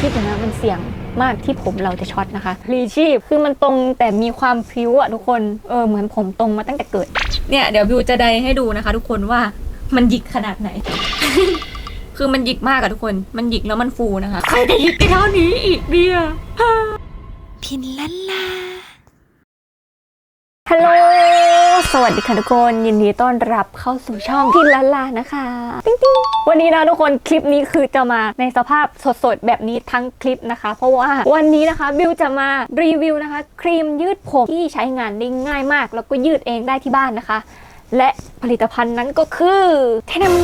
คิดอยู่นะมันเสี่ยงมากที่ผมเราจะช็อตนะคะพลีชีพคือมันตรงแต่มีความพริ้วอะทุกคนเออเหมือนผมตรงมาตั้งแต่เกิด เนี่ยเดี๋ยวบิวจะไดให้ดูนะคะ ทุกคนว่ามันหยิกขนาดไหน คือมันหยิกมากอะทุกคน มันหยิกแล้วมันฟูนะคะใครจะหยิกได้เท่านี้อีกเนี่ยพินลันลา ฮัลโหล สวัสดีค่ะทุกคน ยินดีต้อนรับเข้าสู่ช่องพินลาลานะคะ ติ๊งติ๊งวันนี้นะทุกคน คลิปนี้คือจะมาในสภาพสดๆ แบบนี้ทั้งคลิปนะคะ เพราะว่าวันนี้นะคะบิวจะมารีวิวนะคะ ครีมยืดผมที่ใช้งานได้ง่ายมาก แล้วก็ยืดเองได้ที่บ้านนะคะ และผลิตภัณฑ์นั้นก็คือเทนม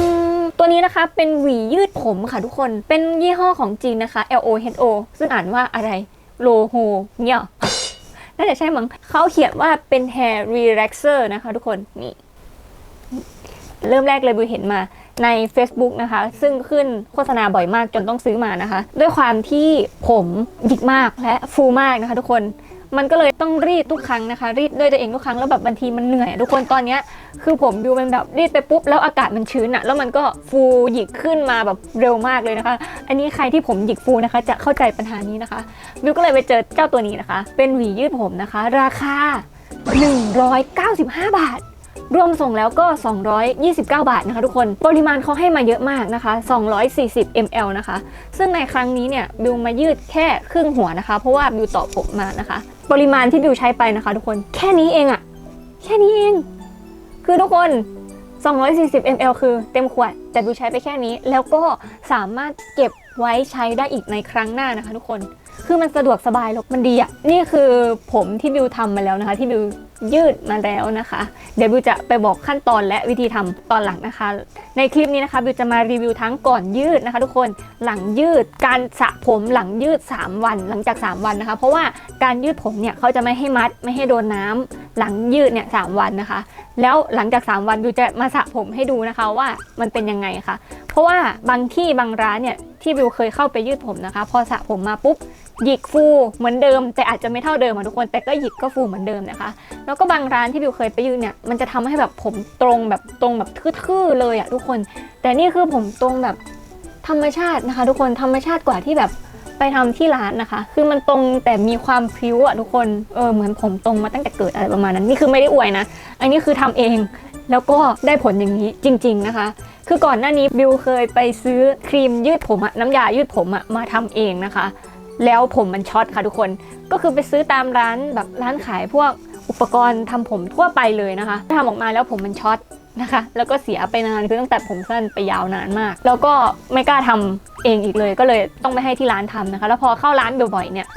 ตัวนี้นะคะเป็นหวียืดผมค่ะทุกคน เป็นยี่ห้อของจีนนะคะ L O H O ซึ่งอ่านว่าอะไรโลโฮเนี่ย น่าจะใช่มั้งเขาเขียนว่าเป็น hair relaxer นะคะทุกคนนี่เริ่มแรกเลยบิวเห็นมาใน Facebook นะคะ ซึ่งขึ้นโฆษณาบ่อยมากจนต้องซื้อมานะคะ ด้วยความที่ผมหยิกมากและฟูมากนะคะทุกคน มันก็เลยต้องรีดทุกครั้งนะคะ รีดด้วยตัวเองทุกครั้งแล้วแบบบางทีมันเหนื่อยทุกคนตอนเนี้ยคือผมบิวมันแบบรีดไปปุ๊บแล้วอากาศมันชื้นอะแล้วมันก็ฟูหยิกขึ้นมาแบบเร็วมากเลยนะคะ อันนี้ใครที่ผมหยิกฟูนะคะ จะเข้าใจปัญหานี้นะคะบิวก็เลยไปเจอเจ้าตัวนี้นะคะ เป็นหวียืดผมนะคะ ราคา 195 บาท รวมส่งแล้วก็ 229 บาทนะคะทุกคน ปริมาณเขาให้มาเยอะมากนะคะ 240 ml นะคะ ซึ่งในครั้งนี้เนี่ยบิวมายืดแค่ครึ่งหัวนะคะ เพราะว่าบิวต่อผมมานะคะ ปริมาณที่บิวใช้ไปนะคะ ทุกคน แค่นี้เองอะแค่นี้เอง คือทุกคน 240 ml คือเต็มขวด แต่บิวใช้ไปแค่นี้ แล้วก็สามารถเก็บไว้ใช้ได้อีกในครั้งหน้านะคะ ทุกคน คือมันสะดวกสบายแล้วมันดีอะนี่คือผมที่บิวทำมาแล้วนะคะ ที่บิวยืดมาแล้วนะคะ เดี๋ยวบิวจะไปบอกขั้นตอนและวิธีทำตอนหลังนะคะ ในคลิปนี้นะคะบิวจะมารีวิวทั้งก่อนยืดนะคะ ทุกคนหลังยืดการสระผมหลังยืด 3 วันหลังจาก 3 วันนะคะ เพราะว่าการยืดผมเนี่ยเขาจะไม่ให้มัดไม่ให้โดนน้ำ หลังยืดเนี่ยสวันนะคะ แล้วหลังจาก 3 วันบิวจะมาสระผมให้ดูนะคะว่ามันเป็นยังไงค่ะ เพราะว่าบางที่บางร้านเนี่ยที่บิวเคยเข้าไปยืดผมนะคะ พอสระผมมาปุ๊บหยิกฟูเหมือนเดิม แต่อาจจะไม่เท่าเดิมอะทุกคนแต่ก็หยิกก็ฟูเหมือนเดิมนะคะ แล้วก็บางร้านที่บิวเคยไปยืนเนี่ยมันจะทำให้แบบผมตรงแบบตรงแบบทื่อๆเลยอะทุกคน แต่นี่คือผมตรงแบบธรรมชาตินะคะ ทุกคนธรรมชาติกว่าที่แบบ ไปทำที่ร้านนะคะ คือมันตรงแต่มีความพริ้วอะทุกคน เออเหมือนผมตรงมาตั้งแต่เกิดอะไรประมาณนั้น นี่คือไม่ได้อวยนะ อันนี้คือทำเอง แล้วก็ได้ผลอย่างนี้จริง ๆ นะคะ คือก่อนหน้านี้บิวเคยไปซื้อครีมยืดผมอะน้ำยายืดผมอะมาทำเองนะคะ แล้วผมมันช็อตค่ะทุกคน ก็คือไปซื้อตามร้านแบบร้านขายพวกอุปกรณ์ทำผมทั่วไปเลยนะคะทำออกมาแล้วผมมันช็อต นะคะ แล้วก็เสียไปนานคือตั้งแต่ผมสั้นไปยาวนานมาก แล้วก็ไม่กล้าทำเองอีกเลยก็เลยต้องไปให้ที่ร้านทำนะคะ แล้วพอเข้าร้านบ่อยๆเนี่ย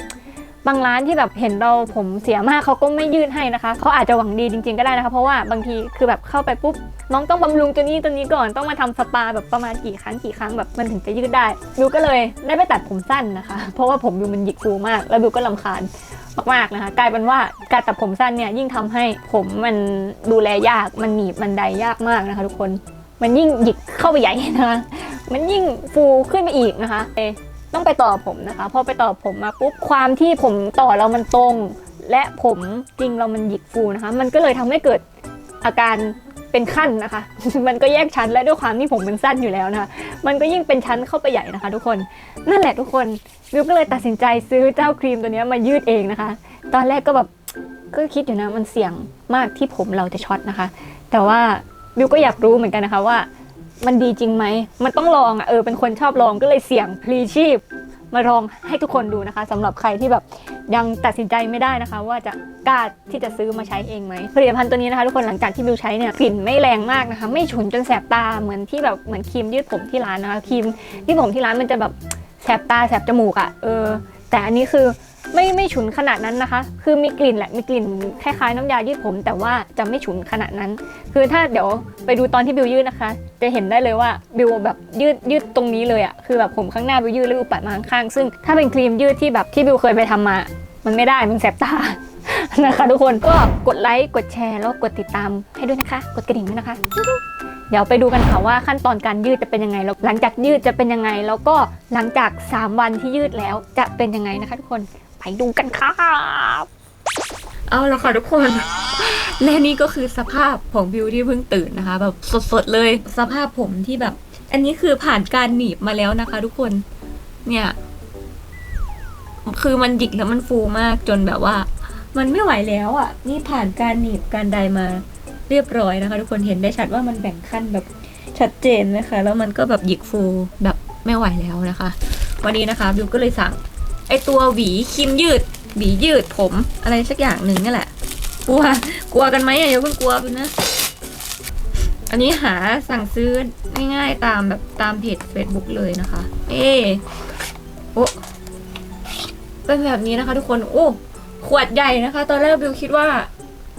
บางร้านที่แบบเห็นเราผมเสียมากเขาก็ไม่ยืดให้นะคะเขาอาจจะหวังดีจริง ๆก็ได้นะคะ เพราะว่าบางทีคือแบบเข้าไปปุ๊บน้องต้องบำรุงตัวนี้ตัวนี้ก่อนต้องมาทำสปาแบบประมาณกี่ครั้งกี่ครั้งแบบมันถึงจะยืดได้บิวก็เลยได้ไปตัดผมสั้นนะคะ เพราะว่าผมบิวมันหยิกฟูมาก แล้วบิวก็ลำคาญ มากๆนะคะ กลายเป็นว่าการตัดผมสั้นเนี่ยยิ่งทำให้ผมมันดูแลยากมันหนีบมันไดยากมากนะคะ ทุกคนมันยิ่งหยิกเข้าไปใหญ่นะคะมันยิ่งฟูขึ้นไปอีกนะคะต้องไปต่อผมนะคะพอไปต่อผมมาปุ๊บความที่ผมต่อเรามันตรง และผมจริงเรามันหยิกฟูนะคะ มันก็เลยทำให้เกิดอาการ เป็นขั้นนะคะ มันก็แยกชั้นและด้วยความที่ผมมันสั้นอยู่แล้วนะคะมันก็ยิ่งเป็นชั้นเข้าไปใหญ่นะคะ ทุกคนนั่นแหละทุกคนวิวก็เลยตัดสินใจซื้อเจ้าครีมตัวนี้มายืดเองนะคะ ตอนแรกก็แบบก็คิดอยู่นะมันเสี่ยงมากที่ผมเราจะช็อตนะคะ แต่ว่าวิวก็อยากรู้เหมือนกันนะคะว่า มันดีจริงไหมมันต้องลองอะเออเป็นคนชอบลองก็เลยเสี่ยงพลีชีพ มาลองให้ทุกคนดูนะคะสำหรับใครที่แบบยังตัดสินใจไม่ได้นะคะ ว่าจะกล้าที่จะซื้อมาใช้เองไหมผลิตภัณฑ์ตัวนี้นะคะ ทุกคนหลังจากที่บิวใช้เนี่ยกลิ่นไม่แรงมากนะคะ ไม่ฉุนจนแสบตาเหมือนที่แบบเหมือนครีมยืดผมที่ร้านนะคะครีมที่ผมที่ร้านมันจะแบบแสบตาแสบจมูกอะ่ะเออแต่อันนี้คือ ไม่ไม่ฉุนขนาดนั้นนะคะ คือมีกลิ่นแหละมีกลิ่นคล้ายๆน้ำยายืดผม แต่ว่าจะไม่ฉุนขนาดนั้น คือถ้าเดี๋ยวไปดูตอนที่บิวยืดนะคะ จะเห็นได้เลยว่าบิวแบบยืดยืดตรงนี้เลยอะคือแบบผมข้างหน้าบิวยืดแล้วบิวปัดมาข้างๆซึ่งถ้าเป็นครีมยืดที่แบบที่บิวเคยไปทำมา มันไม่ได้มันแสบตานะคะทุกคนก็กดไลค์กดแชร์แล้วกดติดตามให้ด้วยนะคะ กดกระดิ่งด้วยนะคะ เดี๋ยวไปดูกันค่ะว่าขั้นตอนการยืดจะเป็นยังไงแล้วหลังจากยืดจะเป็นยังไง แล้วก็หลังจาก 3 วันที่ยืดแล้วจะเป็นยังไงนะคะทุกคน ไปดูกันค่ะเอาละค่ะทุกคน และนี่ก็คือสภาพของบิวที่เพิ่งตื่นนะคะ แบบสดๆเลย สภาพผมที่แบบ อันนี้คือผ่านการหนีบมาแล้วนะคะ ทุกคน เนี่ย คือมันหยิกแล้วมันฟูมากจนแบบว่า มันไม่ไหวแล้วอะ นี่ผ่านการหนีบการใดมาเรียบร้อยนะคะ ทุกคนเห็นได้ชัดว่ามันแบ่งขั้นแบบชัดเจนนะคะ แล้วมันก็แบบหยิกฟูแบบไม่ไหวแล้วนะคะ วันนี้นะคะบิวก็เลยสั่ง ไอตัวหวีครีมยืด หวียืดผมอะไรสักอย่างหนึ่งนี่แหละ กลัว กลัวกันไหมอะอย่าเพิ่งกลัวบิวนะ อันนี้หาสั่งซื้อง่ายๆตามแบบตามเพจ Facebook เลยนะคะ เอโอ้เป็นแบบนี้นะคะทุกคน โอ้ขวดใหญ่นะคะ ตอนแรกบิวคิดว่า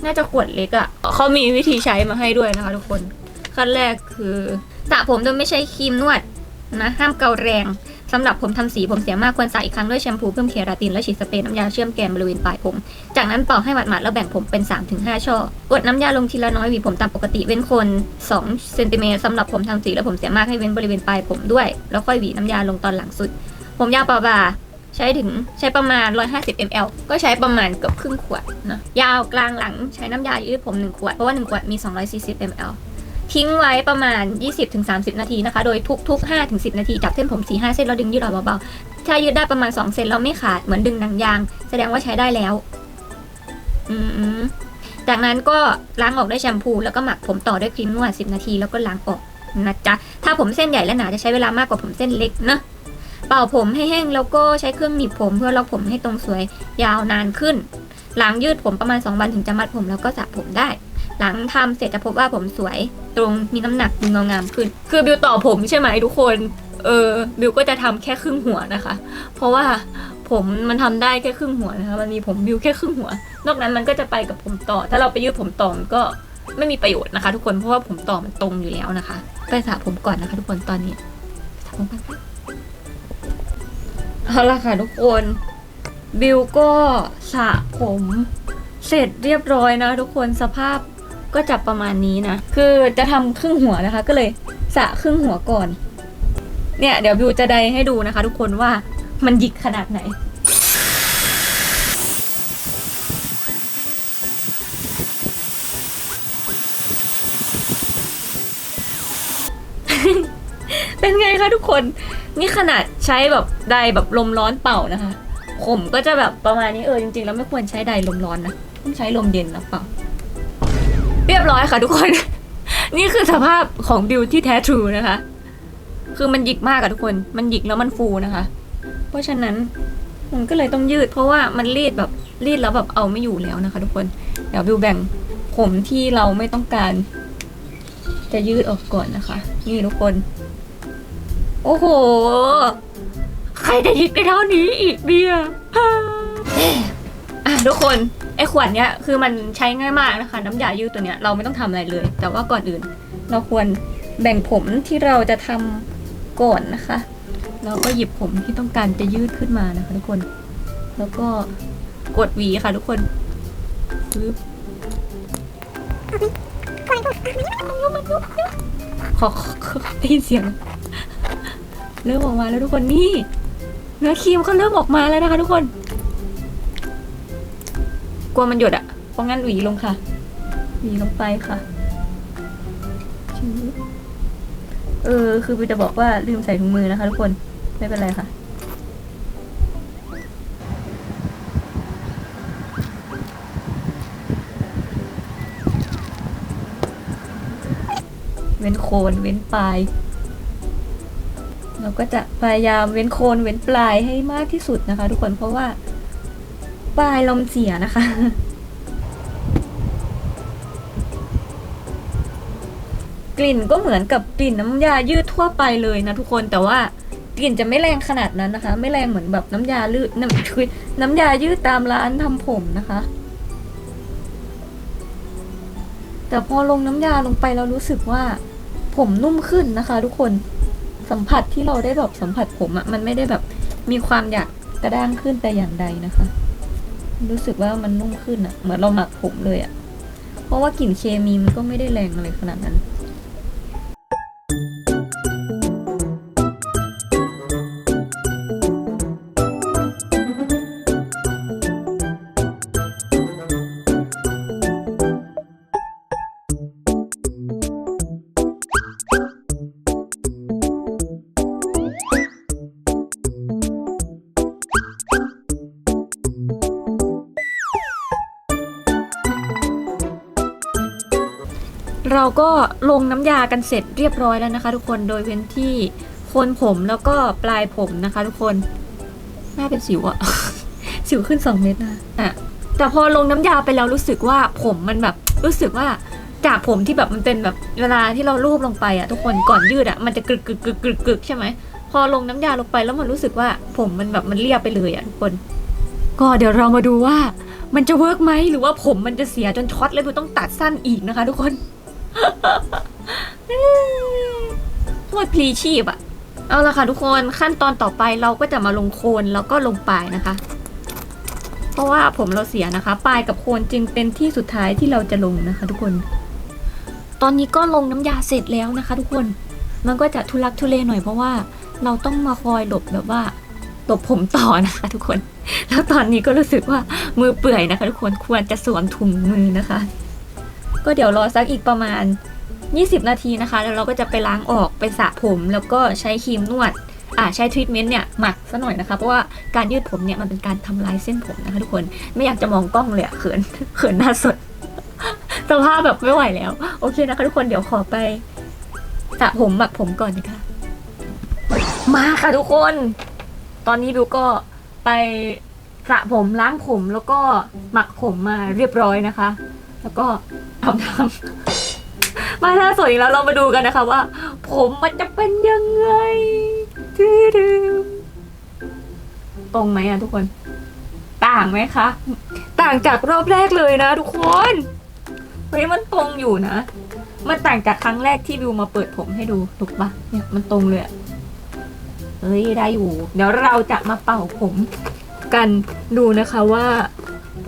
น่าจะขวดเล็กอะ่ะเขามีวิธีใช้มาให้ด้วยนะคะ ทุกคน ขั้นแรกคือสระผมโดยไม่ใช้ครีมนวดนะ ห้ามเกาแรง สำหรับผมทำสีผมเสียมากควรสระอีกครั้งด้วยแชมพูเพิ่มเคราตินและฉีดสเปรย์น้ำยาเชื่อมแกนบริเวณปลายผม จากนั้นเป่าให้หมาดๆแล้วแบ่งผมเป็น 3-5 ช่อกดน้ำยาลงทีละน้อยหวีผมตามปกติเว้นคน2เซนติเมตรสำหรับผมทำสีและผมเสียมากให้เว้นบริเวณปลายผมด้วย แล้วค่อยหวีน้ำยาลงตอนหลังสุด ผมยาวเปล่าบ่าใช้ถึงใช้ประมาณ 150 ml ก็ใช้ประมาณเกือบครึ่งขวดนะยาวกลางหลังใช้น้ำยายืดผม 1 ขวด เพราะว่า 1 ขวดมี 240 ml ทิ้งไว้ประมาณ 20-30 นาทีนะคะ โดยทุก ๆ 5-10 นาทีจับเส้นผม 4-5 เส้นแล้วดึงยืดออกเบาๆถ้ายืดได้ประมาณ 2 เซนแล้วไม่ขาดเหมือนดึงหนังยาง แสดงว่าใช้ได้แล้ว อืมๆจากนั้นก็ล้างออกด้วยแชมพูแล้วก็หมักผมต่อด้วยครีมนวด 10 นาทีแล้วก็ล้างออกนะจ๊ะ ถ้าผมเส้นใหญ่และหนาจะใช้เวลามากกว่าผมเส้นเล็กนะเป่าผมให้แห้งแล้วก็ใช้เครื่องหนีบผมเพื่อลอกผมให้ตรงสวยยาวนานขึ้น หลังยืดผมประมาณ2วันถึงจะมัดผมแล้วก็สระผมได้ หลังทำเสร็จจะพบว่าผมสวยตรงมีน้ำหนักดูเงางามขึ้น คือบิวต่อผมใช่ไหมทุกคน เออบิวก็จะทำแค่ครึ่งหัวนะคะ เพราะว่าผมมันทำได้แค่ครึ่งหัวนะคะ มันมีผมบิวแค่ครึ่งหัว นอกนั้นมันก็จะไปกับผมต่อ ถ้าเราไปยืดผมต่อมก็ไม่มีประโยชน์นะคะ ทุกคน เพราะว่าผมต่อมันตรงอยู่แล้วนะคะ ไปสระผมก่อนนะคะ ทุกคนตอนนี้สระผมกันเอาละค่ะทุกคนบิวก็สระผมเสร็จเรียบร้อยนะทุกคนสภาพ ก็จะประมาณนี้นะ คือจะทำครึ่งหัวนะคะ ก็เลยสะครึ่งหัวก่อน เนี่ย เดี๋ยวบิวจะไดให้ดูนะคะ ทุกคนว่ามันหยิกขนาดไหนเป็นไงคะทุกคน นี่ขนาดใช้แบบไดแบบลมร้อนเป่านะคะ ผมก็จะแบบประมาณนี้เออจริงๆ แล้วไม่ควรใช้ไดลมร้อนนะ ต้องใช้ลมเย็นนะเป่า เรียบร้อยค่ะทุกคน นี่คือสภาพของบิวที่แท้ทรูนะคะ คือมันหยิกมากอะทุกคน มันหยิกแล้วมันฟูนะคะ เพราะฉะนั้นมันก็เลยต้องยืด เพราะว่ามันรีดแบบรีดแล้วแบบเอาไม่อยู่แล้วนะคะ ทุกคน เดี๋ยวบิวแบ่งผมที่เราไม่ต้องการ จะยืดออกก่อนนะคะ นี่ทุกคน โอ้โห ใครจะหยิกได้เท่านี้อีกเบียร์อะทุกคน ไอ้ขวดเนี้ยคือมันใช้ง่ายมากนะคะ น้ำยายืดตัวเนี้ยเราไม่ต้องทำอะไรเลย แต่ว่าก่อนอื่น เราควรแบ่งผมที่เราจะทำก่อนนะคะ เราก็หยิบผมที่ต้องการจะยืดขึ้นมานะคะทุกคน แล้วก็กดหวีค่ะทุกคนปึ๊บขอขอขอได้ยินเสียง เริ่มออกมาแล้วทุกคนนี่ เนื้อครีมก็เริ่มออกมาแล้วนะคะทุกคน กลัวมันหยดอะเพราะงั้นหวีลงค่ะ หวีลงไปค่ะเออ คือบิวจะบอกว่าลืมใส่ถุงมือนะคะทุกคน ไม่เป็นไรค่ะ เว้นโคนเว้นปลาย เราก็จะพยายามเว้นโคนเว้นปลายให้มากที่สุดนะคะ ทุกคน เพราะว่า ปลายลมเสียนะคะ กลิ่นก็เหมือนกับกลิ่นน้ำยายืดทั่วไปเลยนะทุกคนแต่ว่ากลิ่นจะไม่แรงขนาดนั้นนะคะ ไม่แรงเหมือนแบบน้ำยาลืดน้ำคือน้ำยายืดตามร้านทำผมนะคะ แต่พอลงน้ำยาลงไปเรารู้สึกว่า ผมนุ่มขึ้นนะคะ ทุกคนสัมผัสที่เราได้แบบสัมผัสผมอะมันไม่ได้แบบมีความอยากกระด้างขึ้นแต่อย่างใดนะคะ รู้สึกว่ามันนุ่มขึ้นอะเหมือนเราหมักผมเลยอะเพราะว่ากลิ่นเคมีมันก็ไม่ได้แรงอะไรขนาดนั้น ก็ลงน้ำยากันเสร็จเรียบร้อยแล้วนะคะ ทุกคนโดยเว้นที่โคนผมแล้วก็ปลายผมนะคะ ทุกคนหน้าเป็นสิวอะ สิวขึ้น2เม็ดนะอะแต่พอลงน้ำยาไปแล้วรู้สึกว่าผมมันแบบรู้สึกว่าจากผมที่แบบมันเป็นแบบเวลาที่เราลูบลงไปอะทุกคนก่อนยืดอะมันจะกรึกกรึกกรึกกรึกกรึกใช่ไหมพอลงน้ำยาลงไปแล้วมันรู้สึกว่าผมมันแบบมันเรียบไปเลยอะทุกคน ก็เดี๋ยวเรามาดูว่ามันจะเวิร์กไหมหรือว่าผมมันจะเสียจนช็อตแล้วดูต้องตัดสั้นอีกนะคะ ทุกคน โคตรพลีชีพอะเอาละค่ะทุกคนขั้นตอนต่อไปเราก็จะมาลงโคนแล้วก็ลงปลายนะคะ เพราะว่าผมเราเสียนะคะ ปลายกับโคนจึงเป็นที่สุดท้ายที่เราจะลงนะคะ ทุกคน ตอนนี้ก็ลงน้ำยาเสร็จแล้วนะคะ ทุกคนมันก็จะทุลักทุเลหน่อยเพราะว่าเราต้องมาคอยหลบแบบว่าหลบผมต่อนะคะ ทุกคน แล้วตอนนี้ก็รู้สึกว่ามือเปื่อยนะคะ ทุกคนควรจะสวมถุงมือนะคะ ก็เดี๋ยวรอสักอีกประมาณ 20 นาทีนะคะแล้วเราก็จะไปล้างออกไปสระผมแล้วก็ใช้ครีมนวดอ่าใช้ทรีทเมนต์เนี่ยหมักซะหน่อยนะคะ เพราะว่าการยืดผมเนี่ยมันเป็นการทำลายเส้นผมนะคะทุกคนไม่อยากจะมองกล้องเลยอะเขินเขินหน้าสดสภาพแบบไม่ไหวแล้ว โอเคนะคะทุกคนเดี๋ยวขอไปสระผมหมักผมก่อนนะคะมาค่ะทุกคน ตอนนี้บิวก็ไปสระผมล้างผมแล้วก็หมักผมมาเรียบร้อยนะคะ แล้วก็ทำทำมาหน้าสวยอีกแล้วเรามาดูกันนะคะว่า ผมมันจะเป็นยังไงทืมตรงไหมอะทุกคน ต่างไหมคะ ต่างจากรอบแรกเลยนะทุกคนเฮ้ยมันตรงอยู่นะ มันต่างจากครั้งแรกที่บิวมาเปิดผมให้ดูถูกปะเนี่ยมันตรงเลยอะเฮ้ยได้อยู่ เดี๋ยวเราจะมาเป่าผมกันดูนะคะว่า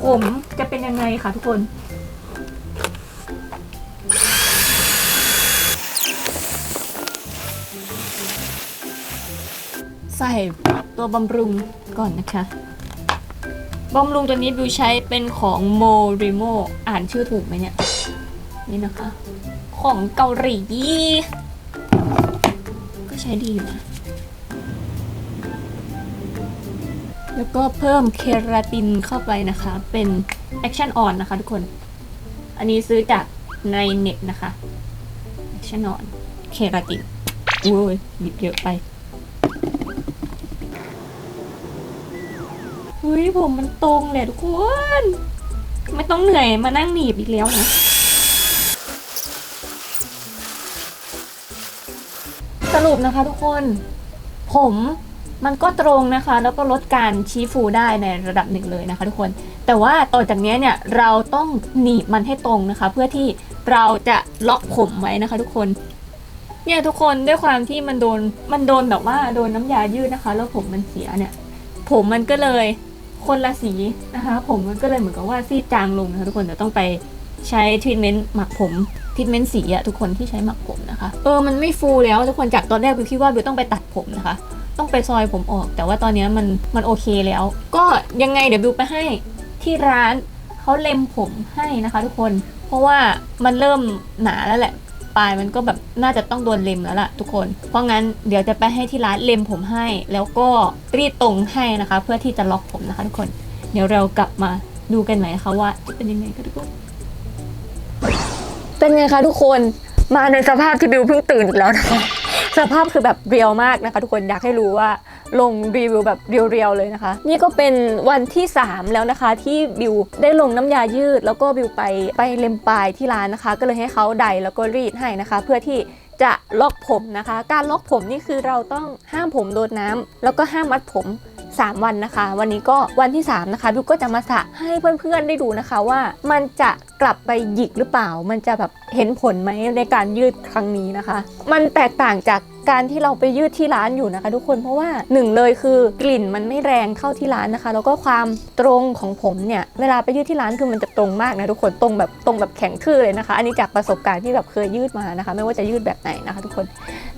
ผมจะเป็นยังไงคะทุกคน ส่ตัวบำรุงก่อนนะคะบำรุงตัวนี้บิวใช้เป็นของโมริโมอ่านชื่อถูกไหมเนี่ย นี่นะคะ ของเกาหลี ก็ใช้ดีอยู่นะ แล้วก็เพิ่มเคราตินเข้าไปนะคะ เป็น Action On นนะคะทุกคน อันนี้ซื้อจากในเน็ตนะคะ Action On เคราตินโอ้ยหยิบเยอะไป ฮ้ยผมมันตรงเลยทุกคน ไม่ต้องเหนื่อยมานั่งหนีบอีกแล้วนะสรุปนะคะทุกคน ผมมันก็ตรงนะคะ แล้วก็ลดการชี้ฟูได้ในระดับหนึ่งเลยนะคะ ทุกคน แต่ว่าต่อจากนี้เนี่ยเราต้องหนีบมันให้ตรงนะคะ เพื่อที่เราจะล็อกผมไว้นะคะ ทุกคนเนี่ยทุกคนด้วยความที่มันโดนมันโดนแบบว่าโดนน้ำยายืดนะคะ แล้วผมมันเสียเนี่ย ผมมันก็เลย คนละสีนะคะ ผมมันก็เลยเหมือนกับว่าซีดจางลงนะคะทุกคนเดี๋ยวต้องไปใช้ทรีทเมนต์หมักผมทรีทเมนต์สีอะทุกคนที่ใช้หมักผมนะคะ เออมันไม่ฟูแล้วทุกคนจากตอนแรกบิวคิดว่าบิวต้องไปตัดผมนะคะ ต้องไปซอยผมออก แต่ว่าตอนนี้มันมันโอเคแล้ว ก็ยังไงเดี๋ยวบิวไปให้ที่ร้านเขาเล็มผมให้นะคะ ทุกคน เพราะว่ามันเริ่มหนาแล้วแหละ ปลายมันก็แบบน่าจะต้องโดนเล็มแล้วล่ะทุกคน เพราะงั้นเดี๋ยวจะไปให้ที่ร้านเล็มผมให้ แล้วก็รีดตรงให้นะคะ เพื่อที่จะล็อกผมนะคะทุกคน เดี๋ยวเรากลับมาดูกันใหม่นะคะว่าจะเป็นยังไงกันทุกคนเป็นไงคะทุกคนมาในสภาพที่บิวเพิ่งตื่นอีกแล้วนะคะสภาพคือแบบเรียวมากนะคะ ทุกคนอยากให้รู้ว่า ลงรีวิวแบบเรียวๆเลยนะคะ นี่ก็เป็นวันที่ 3 แล้วนะคะที่บิวได้ลงน้ำยายืด แล้วก็บิวไปไปเล็มปลายที่ร้านนะคะ ก็เลยให้เขาไดแล้วก็รีดให้นะคะ เพื่อที่จะล็อกผมนะคะ การล็อกผมนี่คือเราต้องห้ามผมโดนน้ำแล้วก็ห้ามมัดผม 3 วันนะคะ วันนี้ก็วันที่ 3 นะคะบิวก็จะมาสระให้เพื่อนๆได้ดูนะคะว่ามันจะกลับไปหยิกหรือเปล่า มันจะแบบเห็นผลไหมในการยืดครั้งนี้นะคะ มันแตกต่างจาก การที่เราไปยืดที่ร้านอยู่นะคะ ทุกคนเพราะว่าหนึ่งเลยคือกลิ่นมันไม่แรงเท่าที่ร้านนะคะ แล้วก็ความตรงของผมเนี่ยเวลาไปยืดที่ร้านคือมันจะตรงมากนะทุกคนตรงแบบตรงแบบแข็งทื่อเลยนะคะ อันนี้จากประสบการณ์ที่แบบเคยยืดมานะคะ ไม่ว่าจะยืดแบบไหนนะคะ ทุกคน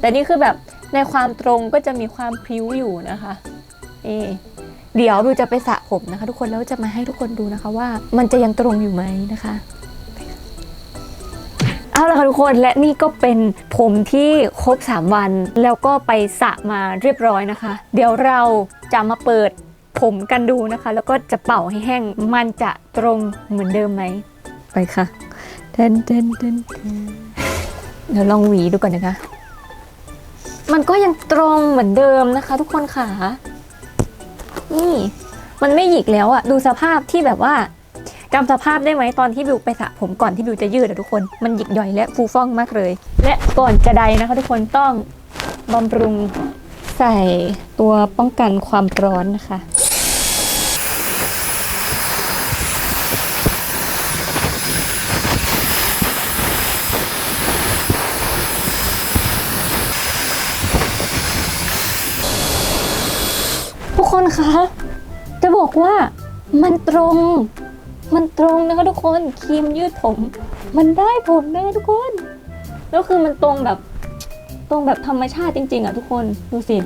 แต่นี่คือแบบในความตรงก็จะมีความพริ้วอยู่นะคะเอเดี๋ยวบิวจะไปสระผมนะคะ ทุกคนแล้วจะมาให้ทุกคนดูนะคะว่ามันจะยังตรงอยู่ไหมนะคะ เอาละค่ะทุกคนและนี่ก็เป็นผมที่ครบ 3 วัน แล้วก็ไปสระมาเรียบร้อยนะคะ เดี๋ยวเราจะมาเปิดผมกันดูนะคะ แล้วก็จะเป่าให้แห้งมันจะตรงเหมือนเดิมไหมไปค่ะเดนเดนเดนเดนเดี๋ยวลองหวีดูก่อนนะคะ มันก็ยังตรงเหมือนเดิมนะคะ ทุกคนค่ะนี่มันไม่หยิกแล้วอะดูสภาพที่แบบว่า จำสภาพได้ไหมตอนที่บิวไปสระผมก่อนที่บิวจะยืดอะทุกคนมันหยิกหย่อยและฟูฟ่องมากเลย และก่อนจะใดนะคะทุกคนต้องบำรุงใส่ตัวป้องกันความร้อนนะคะทุกคนคะ จะบอกว่ามันตรง มันตรงนะคะทุกคนครีมยืดผม มันได้ผมนะคะทุกคนแล้วคือมันตรงแบบตรงแบบธรรมชาติจริง ๆอะทุกคนดูสิ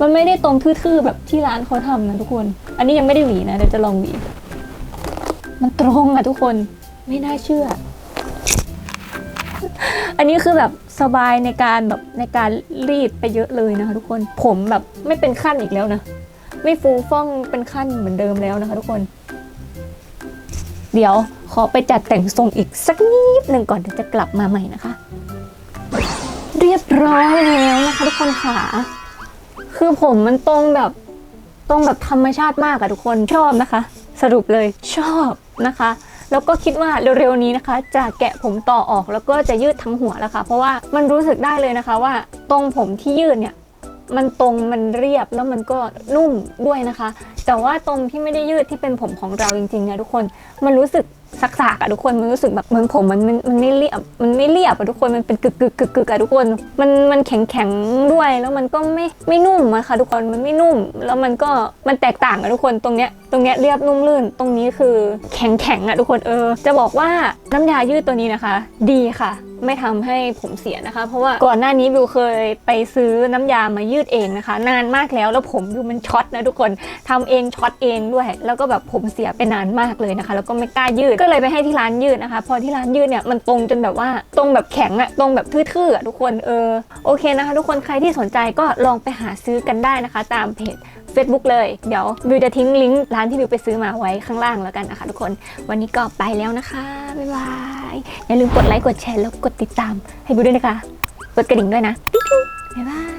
มันไม่ได้ตรงทื่อๆแบบที่ร้านเขาทำนะทุกคน อันนี้ยังไม่ได้หวีนะเดี๋ยวจะลองหวี มันตรงอะทุกคนไม่น่าเชื่อ อันนี้คือแบบสบายในการแบบในการรีดไปเยอะเลยนะคะทุกคนผมแบบไม่เป็นขั้นอีกแล้วนะ ไม่ฟูฟ่องเป็นขั้นเหมือนเดิมแล้วนะคะทุกคน เดี๋ยวขอไปจัดแต่งทรงอีกสักนิดหนึ่งก่อนเดี๋ยวจะกลับมาใหม่นะคะ เรียบร้อยแล้วนะคะทุกคนค่ะ คือผมมันตรงแบบตรงแบบธรรมชาติมากอะทุกคนชอบนะคะ สรุปเลยชอบนะคะ แล้วก็คิดว่าเร็วๆนี้นะคะ จะแกะผมต่อออกแล้วก็จะยืดทั้งหัวแล้วค่ะ เพราะว่ามันรู้สึกได้เลยนะคะว่าตรงผมที่ยืดเนี่ย มันตรงมันเรียบแล้วมันก็นุ่มด้วยนะคะ แต่ว่าตรงที่ไม่ได้ยืดที่เป็นผมของเราจริงๆเนี่ยทุกคนมันรู้สึกสักๆอะทุกคนมันรู้สึกแบบเหมือนผมมันมันมันไม่เรียบมันไม่เรียบอะทุกคนมันเป็นกึกกึกกึกกึกอะทุกคนมันมันแข็งแข็งด้วยแล้วมันก็ไม่ไม่นุ่มอะค่ะทุกคนมันไม่นุ่ม แล้วมันก็มันแตกต่างอะทุกคนตรงเนี้ยตรงเนี้ยเรียบนุ่มลื่น ตรงนี้คือแข็งแข็งอะทุกคนเออ จะบอกว่าน้ำยายืดตัวนี้นะคะ ดีค่ะ ไม่ทำให้ผมเสียนะคะ เพราะว่าก่อนหน้านี้บิวเคยไปซื้อน้ำยามายืดเองนะคะ นานมากแล้วแล้วผมบิวมันช็อตนะทุกคนทำเองช็อตเองด้วย แล้วก็แบบผมเสียไปนานมากเลยนะคะ แล้วก็ไม่กล้ายืดก็เลยไปให้ที่ร้านยืดนะคะ พอที่ร้านยืดเนี่ยมันตรงจนแบบว่าตรงแบบแข็งอะตรงแบบทื่อๆอะทุกคนเออโอเคนะคะ ทุกคนใครที่สนใจก็ลองไปหาซื้อกันได้นะคะ ตามเพจ Facebook เลย เดี๋ยวบิวจะทิ้งลิงก์ร้านที่บิวไปซื้อมาไว้ข้างล่างแล้วกันนะคะ ทุกคน วันนี้ก็ไปแล้วนะคะ บ๊ายบายายอย่าลืมกดไลค์กดแชร์แล้วกดติดตามให้บิวด้วยนะคะ กดกระดิ่งด้วยนะ บ๊ายบาย